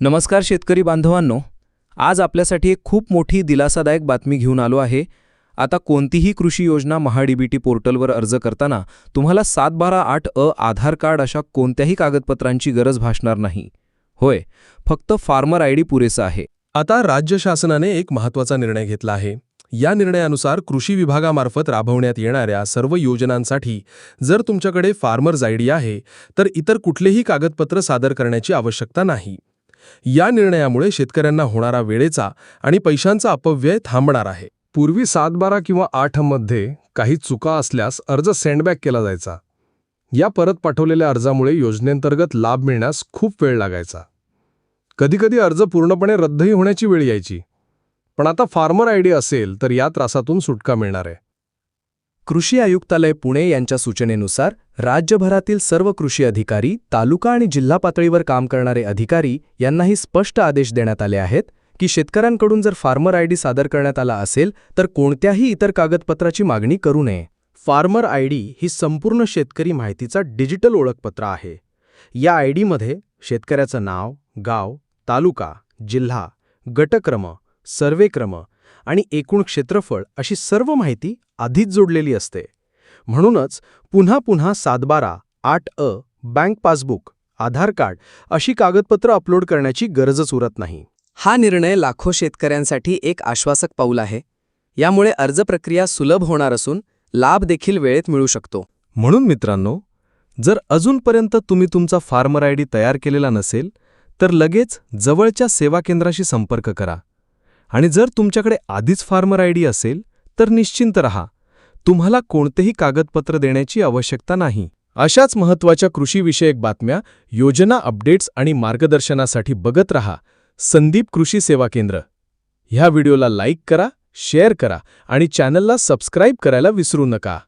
नमस्कार शेतकरी बांधवांनो आज आपल्यासाठी एक खूप मोठी दिलासादायक बातमी घेऊन आलो आहे. आता कोणतीही कृषी योजना महाडीबीटी पोर्टलवर अर्ज करताना तुम्हाला सात बारा आठ अ आधार कार्ड अशा कोणत्याही कागदपत्रांची गरज भासणार नाही. होय फक्त फार्मर आय डी पुरेसा आहे. आता राज्य शासनाने एक महत्त्वाचा निर्णय घेतला आहे. या निर्णयानुसार कृषी विभागामार्फत राबवण्यात येणाऱ्या सर्व योजनांसाठी जर तुमच्याकडे फार्मर्स आयडी आहे तर इतर कुठलेही कागदपत्र सादर करण्याची आवश्यकता नाही. या निर्णयामुळे शेतकऱ्यांना होणारा वेळेचा आणि पैशांचा अपव्यय थांबणार आहे. पूर्वी सात बारा किंवा आठमध्ये काही चुका असल्यास अर्ज सेंडबॅक केला जायचा. या परत पाठवलेल्या अर्जामुळे योजनेंतर्गत लाभ मिळण्यास खूप वेळ लागायचा. कधीकधी अर्ज पूर्णपणे रद्दही होण्याची वेळ यायची. पण आता फार्मर आयडी असेल तर या त्रासातून सुटका मिळणार आहे. कृषी आयुक्तालय पुणे यांच्या सूचनेनुसार राज्यभरातील सर्व कृषी अधिकारी तालुका आणि जिल्हा पातळीवर काम करणारे अधिकारी यांनाही स्पष्ट आदेश देण्यात आले आहेत की शेतकऱ्यांकडून जर फार्मर आयडी सादर करण्यात आला असेल तर कोणत्याही इतर कागदपत्राची मागणी करू नये. फार्मर आयडी ही संपूर्ण शेतकरी माहितीचा डिजिटल ओळखपत्र आहे. या आयडीमध्ये शेतकऱ्याचं नाव गाव तालुका जिल्हा गटक्रम सर्वेक्रम आणि एकूण क्षेत्रफळ अशी सर्व माहिती आधीच जोडलेली असते. म्हणूनच पुन्हा पुन्हा सातबारा आठ अ बँक पासबुक आधार कार्ड अशी कागदपत्र अपलोड करण्याची गरजच उरत नाही. हा निर्णय लाखो शेतकऱ्यांसाठी एक आश्वासक पाऊल आहे. यामुळे अर्ज प्रक्रिया सुलभ होणार असून लाभ देखील वेळेत मिळू शकतो. म्हणून मित्रांनो जर अजूनपर्यंत तुम्ही तुमचा फार्मर आयडी तयार केलेला नसेल तर लगेच जवळच्या सेवा केंद्राशी संपर्क करा. आणि जर तुमच्याकडे आधीच फार्मर आयडी असेल तर निश्चिंत रहा. तुम्हाला कोणतेही कागदपत्र देण्याची आवश्यकता नाही. अशाच महत्त्वाच्या कृषीविषयक बातम्या योजना अपडेट्स आणि मार्गदर्शनासाठी बघत रहा. संदीप कृषी सेवा केंद्र. ह्या व्हिडिओला लाईक करा शेअर करा आणि चॅनलला सबस्क्राईब करायला विसरू नका.